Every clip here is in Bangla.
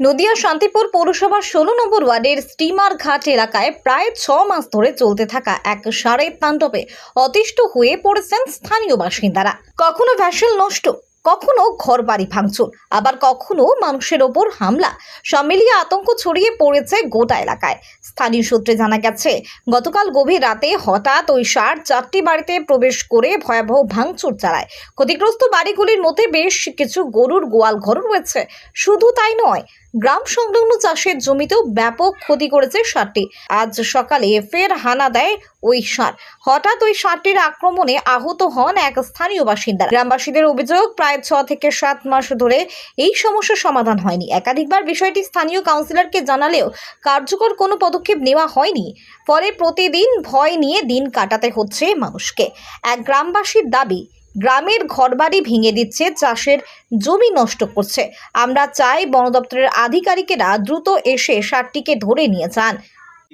নদিয়া শান্তিপুর পৌরসভার ষোলো নম্বর ওয়ার্ডের স্টিমার ঘাট এলাকায় প্রায় ছ মাস ধরে চলতে থাকা এক সারের তাণ্ডবে অতিষ্ঠ হয়ে পড়েছেন স্থানীয় বাসিন্দারা। কখনো ভ্যাসেল নষ্ট, কখনো ঘরবাড়ি ভাঙচুর, আবার কখনো মানুষের ওপর হামলা। সব মিলিয়ে আতঙ্ক ছড়িয়ে পড়েছে গোটা এলাকায়। স্থানীয় সূত্রে জানা গেছে, গতকাল গভীর রাতে হঠাৎ ওই সার চারটি বাড়িতে প্রবেশ করে ভয়াবহ ভাঙচুর চালায়। ক্ষতিগ্রস্ত বাড়িগুলির মধ্যে বেশ কিছু গরুর গোয়াল ঘর রয়েছে। শুধু তাই নয় গ্রাম সংলগ্ন চাষের জমিতেও ব্যাপক ক্ষতি করেছে সারটি। আজ সকালে ফের হানা দেয় ওই সার। হঠাৎ ওই সারটির আক্রমণে আহত হন এক স্থানীয় বাসিন্দা। গ্রামবাসীদের অভিযোগ, প্রায় ছ থেকে সাত মাস ধরে এই সমস্যার সমাধান হয়নি। একাধিকবার বিষয়টি স্থানীয় কাউন্সিলরকে জানালেও কার্যকর কোনো পদক্ষেপ নেওয়া হয়নি। ফলে প্রতিদিন ভয় নিয়ে দিন কাটাতে হচ্ছে মানুষকে। এক গ্রামবাসীর দাবি গ্রামের ঘরবাড়ি ভেঙে দিচ্ছে চাষের জমি নষ্ট করছে। আমরা চাই বন দপ্তরের আধিকারিকেরা দ্রুত এসে সারটিকে ধরে নিয়ে যান।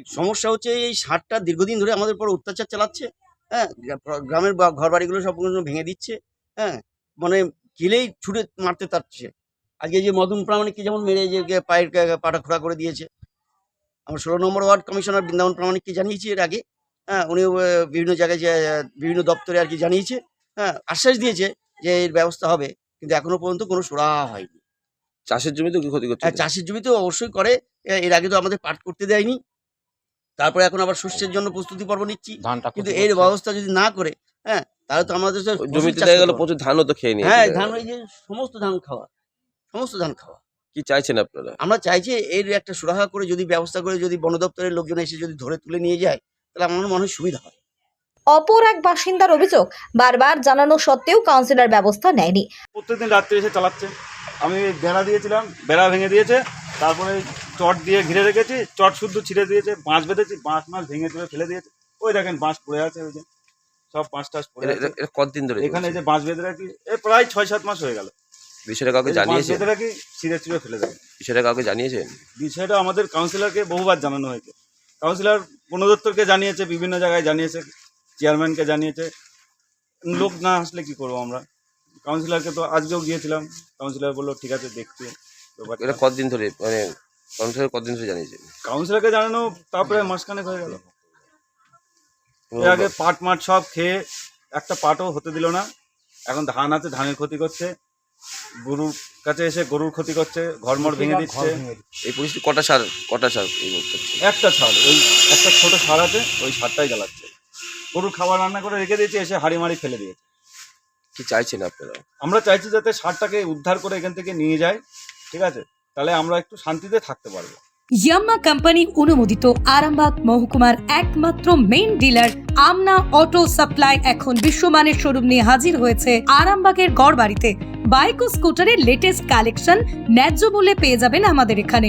সমস্যা হচ্ছে এই সারটা দীর্ঘদিন ধরে আমাদের উপর অত্যাচার চালাচ্ছে হ্যাঁ গ্রামের ঘরবাড়িগুলো সব ভেঙে দিচ্ছে হ্যাঁ মানে কিলেই ছুটে মারতে তাচ্ছে। আজকে যে মদন প্রামাণিককে যেমন মেরে যে পায়ের গে- পাটা খোড়া করে দিয়েছে। আমরা ষোলো নম্বর ওয়ার্ড কমিশনার বৃন্দাবন প্রামাণিককে জানিয়েছি এর আগে? হ্যাঁ আহ, বিভিন্ন জায়গায় বিভিন্ন দপ্তরে আর কি জানিয়েছে। হ্যাঁ আশ্বাস দিয়েছে যে এর ব্যবস্থা হবে কিন্তু এখনও পর্যন্ত কোনো সুরা হয়নি। চাষের জমিতে কি ক্ষতি করছে হ্যাঁ চাষের জমিতে অবশ্যই করে এর আগে তো আমাদের পাট করতে দেয়নি। তারপরে এখন আবার শস্যের জন্য প্রস্তুতি পর্ব নিচ্ছি। কিন্তু এর ব্যবস্থা যদি না করে হ্যাঁ তাহলে তো আমাদের জমিতে দেখা গেল প্রচুর ধানও তো খেয়ে না। হ্যাঁ ধান। ওই যে সমস্ত ধান খাওয়া সমস্ত ধান খাওয়া। কি চাইছেন আপনারা? আমরা চাইছি এর একটা সুরাহা করে যদি ব্যবস্থা করে যদি বন দপ্তরের লোকজন এসে যদি ধরে তুলে নিয়ে যায় তাহলে আমার মনে হয় সুবিধা হয়। অপর এক বাসিন্দার অভিযোগ বারবার জানানো সত্ত্বেও কাউন্সিলর ব্যবস্থা নেয়নি। প্রত্যেকদিন রাত্রে এসে চালাচ্ছে। আমি বেড়া দিয়েছিলাম বেড়া ভেঙে দিয়েছে তারপরে চট দিয়ে ঘিরে রেখেছি চট শুদ্ধ ছিঁড়ে দিয়েছে বাঁশ বেঁধেছি বাঁশ মাছ ভেঙে চুড়ে ফেলে দিয়েছে। ওই দেখেন বাঁশ পড়ে আছে ওই যে সব বাঁশ টাস পড়ে কতদিন ধরে এখানে যে বাঁশ বেঁধে রাখি এ প্রায় ছয় সাত মাস হয়ে গেল। বিষয়টা কাউকে জানিয়েছে? বেঁধে রাখি ছিঁড়ে ছিঁড়ে ফেলে দেয়। বিষয়টা কাউকে জানিয়েছেন বিষয়টা আমাদের কাউন্সিলরকে বহুবার জানানো হয়েছে। কাউন্সিলর বন দপ্তরকে জানিয়েছে বিভিন্ন জায়গায় জানিয়েছে। চেয়ারম্যানকে জানিয়েছে। লোক না আসলে কি করব আমরা? কাউন্সিলরকে তো আজকেও গিয়েছিলাম। কাউন্সিলর বলল ঠিক আছে দেখতে ব্যাপারটা। এটা কতদিন ধরে মানে কর্মচারী কতদিন ধরে জানিয়েছে? কাউন্সিলরকে জানানো তারপরে মাসখানেক হয়ে গেল। এর আগে পাট মাঠ সব খেয়ে একটা পাটও হতে দিল না। এখন ধান আছে ধানের ক্ষতি করছে। গরুর কাছে এসে গরুর ক্ষতি করছে ঘরমর ভেঙে দিচ্ছে। এই পরিস্থিতি কটা সার কটা সার এই বলতে একটা সার ওই একটা ছোট সার আছে ওই সারটাই জ্বালাচ্ছে। গরুর খাবার রান্না করে রেখে দিয়েছে এসে হাড়ি মাড়ি ফেলে দিয়েছে। কি চাইছেন আপনারা? আমরা চাইছি যাতে সারটাকে উদ্ধার করে এখান থেকে নিয়ে যায় ঠিক আছে? তাহলে আমরা একটু শান্তিতে থাকতে পারব। ইয়াম্মা কোম্পানি অনুমোদিত আরামবাগ মহকুমার একমাত্র main dealer Amna auto supply এখন বিশ্বমানের শোরুম নিয়ে হাজির হয়েছে আরামবাগের গড় বাড়িতে বাইক ও স্কুটারের লেটেস্ট কালেকশন ন্যায্য মূল্যে পেয়ে যাবেন আমাদের এখানে।